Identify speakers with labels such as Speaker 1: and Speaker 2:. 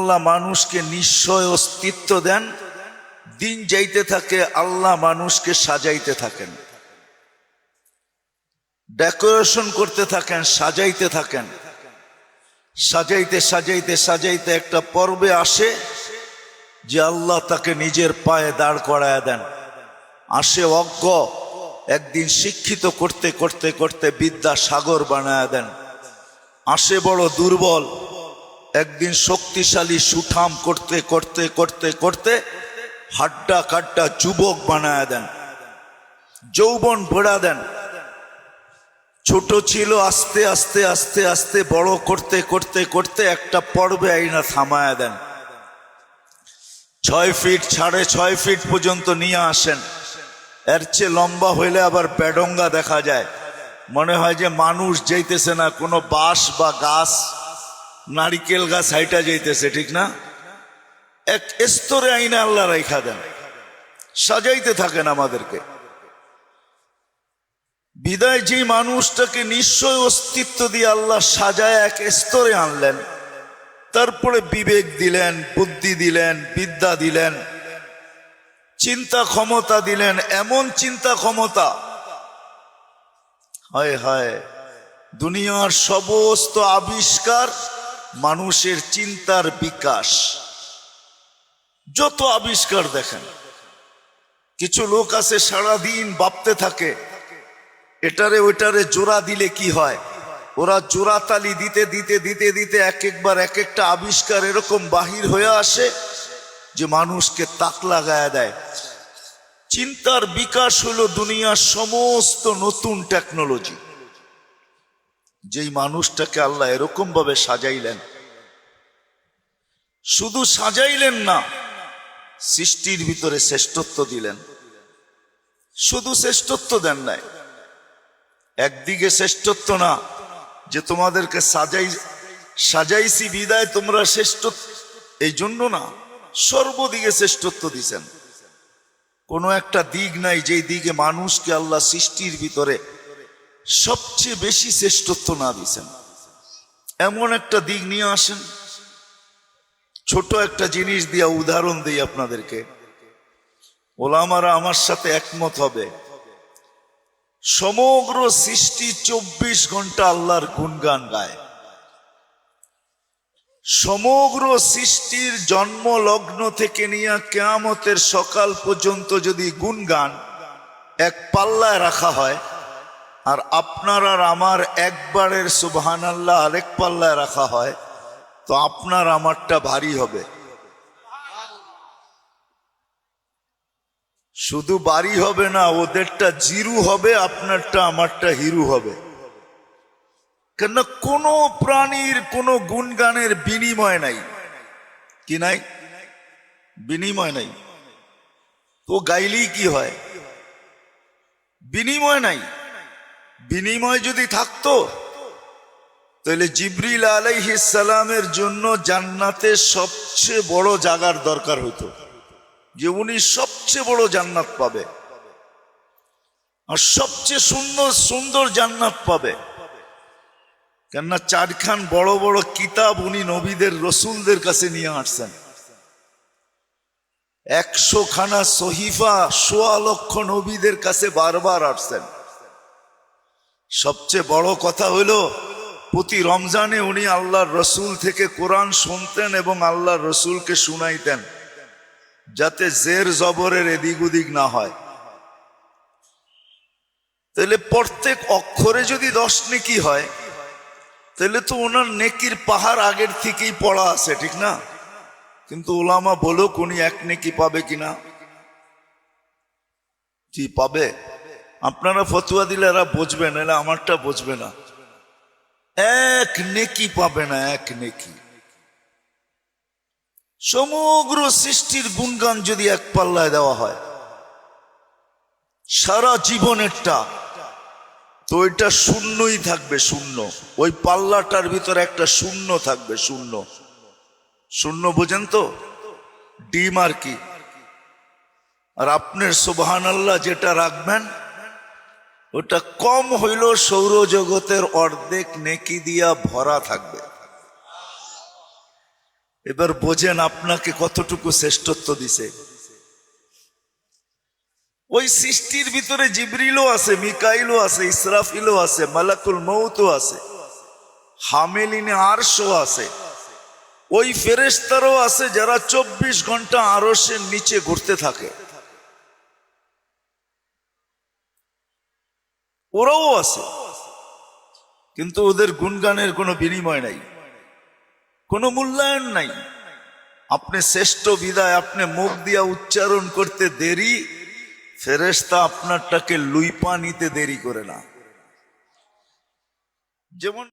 Speaker 1: আল্লাহ মানুষকে নিশ্চয় অস্তিত্ব দেন। দিন যাইতে থাকে, আল্লাহ মানুষকে সাজাইতে থাকেন। ডেকোরেশন করতে থাকেন, সাজাইতে থাকেন। সাজাইতে সাজাইতে সাজাইতে একটা পর্বে আসে যে আল্লাহ তাকে নিজের পায়ে দাঁড় করায় দেন। আসে অজ্ঞ, একদিন শিক্ষিত করতে করতে করতে বিদ্যা সাগর বানায় দেন। আসে বড় দুর্বল একদিন শক্তিশালী সুঠাম করতে করতে করতে করতে হাড্ডা কাড্ডা যুবক বানায় দেন, যৌবন ভরা দেন। ছোট ছিল, আস্তে আস্তে আস্তে আস্তে, বড় করতে করতে করতে একটা পর্বে আইনা থামায়া দেন। ছয় ফিট, সাড়ে ছয় ফিট পর্যন্ত নিয়ে আসেন। এর চেয়ে লম্বা হইলে আবার বেডঙ্গা দেখা যায়। মনে হয় যে মানুষ যাইতেছে না, কোনো বাঁশ বা গাছ নারিকেল গাছ হাইটা যাইতেছে, ঠিক না? এক স্তরে আইনে আল্লাহ রেখা দেন। সাজাইতে থাকেন আমাদেরকে। বিদায় যে মানুষটাকে নিশ্চয় অস্তিত্ব দিয়ে আল্লাহ সাজায় এক স্তরে আনলেন, তারপরে বিবেক দিলেন, বুদ্ধি দিলেন, বিদ্যা দিলেন, চিন্তা ক্ষমতা দিলেন, এমন চিন্তা ক্ষমতা। হয় হয়, দুনিয়ার সমস্ত আবিষ্কার মানুষের চিন্তার বিকাশ। যত আবিষ্কার দেখেন, কিছু লোক আছে সারাদিন ভাবতে থাকে, এটারে ওইটারে জোড়া দিলে কি হয়? ওরা জোড়া তালি দিতে দিতে দিতে দিতে এক একবার এক একটা আবিষ্কার এরকম বাহির হয়ে আসে যে মানুষকে তাক লাগায় দেয়। চিন্তার বিকাশ হলো দুনিয়ার সমস্ত নতুন টেকনোলজি। যেই মানুষটাকে আল্লাহ এরকম ভাবে সাজাইলেন। শুধু সাজাইলেন না, সৃষ্টির ভিতরে শ্রেষ্ঠত্ব দিলেন। শুধু শ্রেষ্ঠত্ব দেন নাই। একদিকে শ্রেষ্ঠত্ব না, যে তোমাদেরকে সাজাই, সাজাইছি বিদায়, তোমরা শ্রেষ্ঠ এই জন্য না, সর্বদিকে শ্রেষ্ঠত্ব দিছেন। কোনো একটা দিক নাই, যেই দিকে মানুষকে আল্লাহ সৃষ্টির ভিতরে সবচেয়ে বেশি শ্রেষ্ঠত্ব না দিছেন এমন একটা দিক নিয়ে আসেন। ছোট একটা জিনিস দিয়া উদাহরণ দিই আপনাদেরকে। ওলামারা আমার সাথে একমত হবে। সমগ্র সৃষ্টি চব্বিশ ঘণ্টা আল্লাহর গুণগান গায়। সমগ্র সৃষ্টির জন্ম লগ্ন থেকে নিয়ে কেয়ামতের সকাল পর্যন্ত যদি গুণগান এক পাল্লায় রাখা হয় আর আপনার আর আমার একবারের সুবহান আল্লাহ আরেক পাল্লায় রাখা হয়, তো আপনার আমারটা ভারী হবে। শুধু বাড়ি হবে না, ওদেরটা জিরু হবে, আপনারটা আমারটা হিরু হবে। কেন কোনো প্রাণীর কোনো গুণগানের বিনিময় নাই। কি নাই? বিনিময় নাই। তো গাইলেই কি হয়? বিনিময় নাই। বিনিময় যদি থাকতো, তাহলে জিবরিল আলাইহিসালামের জন্য জান্নাতে সবচেয়ে বড় জাগার দরকার হতো যে উনি সবচেয়ে বড় জান্নাত পাবে আর সবচেয়ে সুন্দর সুন্দর জান্নাত পাবে। কেননা চারখান বড় বড় কিতাব উনি নবীদের, রসুলদের কাছে নিয়ে আসছেন। একশো খানা সহিফা সোয়া লক্ষ নবীদের কাছে বারবার আসছেন। সবচেয়ে বড় কথা হলো, প্রতি রমজানে উনি আল্লাহর রসুল থেকে কোরআন শুনতেন এবং আল্লাহর রসুলকে শুনাইতেন, যাতে জের জবরের এদিক ওদিক না হয়। তাহলে প্রত্যেক অক্ষরে যদি দশ নেকি হয়, তাহলে তো ওনার নেকির পাহাড় আগের থেকেই পড়া আছে, ঠিক না? কিন্তু ওলামা বলো উনি এক নেকি পাবে কিনা। কি পাবে? আপনারা ফতুয়া দিলে এরা বুঝবে না আমারটা বুঝবে না। এক নেকি পাবে না, এক নেকি। সমগ্র সৃষ্টির গুণগান যদি এক পাল্লায় দেওয়া হয়, সারা জীবনেরটা তো ওইটা শূন্যই থাকবে, শূন্য। ওই পাল্লাটার ভিতরে একটা শূন্য থাকবে, শূন্য। শূন্য, বোঝেন তো? ডিম আর কি। আর আপনার সুবহান আল্লাহ যেটা রাখবেন ওটা কম হইল সৌরজগতের অর্ধেক নেকি দিয়া ভরা থাকবে। এবার বোঝেন আপনাকে কতটুকু শ্রেষ্ঠত্ব দিছে। ওই সৃষ্টির ভিতরে জিবরিলও আছে, মিকাইলও আছে, ইসরাফিলও আছে, মালাকুল মৌতও আছে, হামেলিনে আরশও আছে। ওই ফেরেস্তারও আছে যারা চব্বিশ ঘণ্টা আরসের নিচে ঘুরতে থাকে। ওরাও আছে। কিন্তু ওদের গুণগানের কোনো বিনিময় নাই। কোনো মূল্যায়ন নাই। আপনি শ্রেষ্ঠ বিদায়, আপনি মুখ দিয়া উচ্চারণ করতে দেরি ফেরেস্তা আপনারটাকে লুইপা নিতে দেরি করে না। যেমন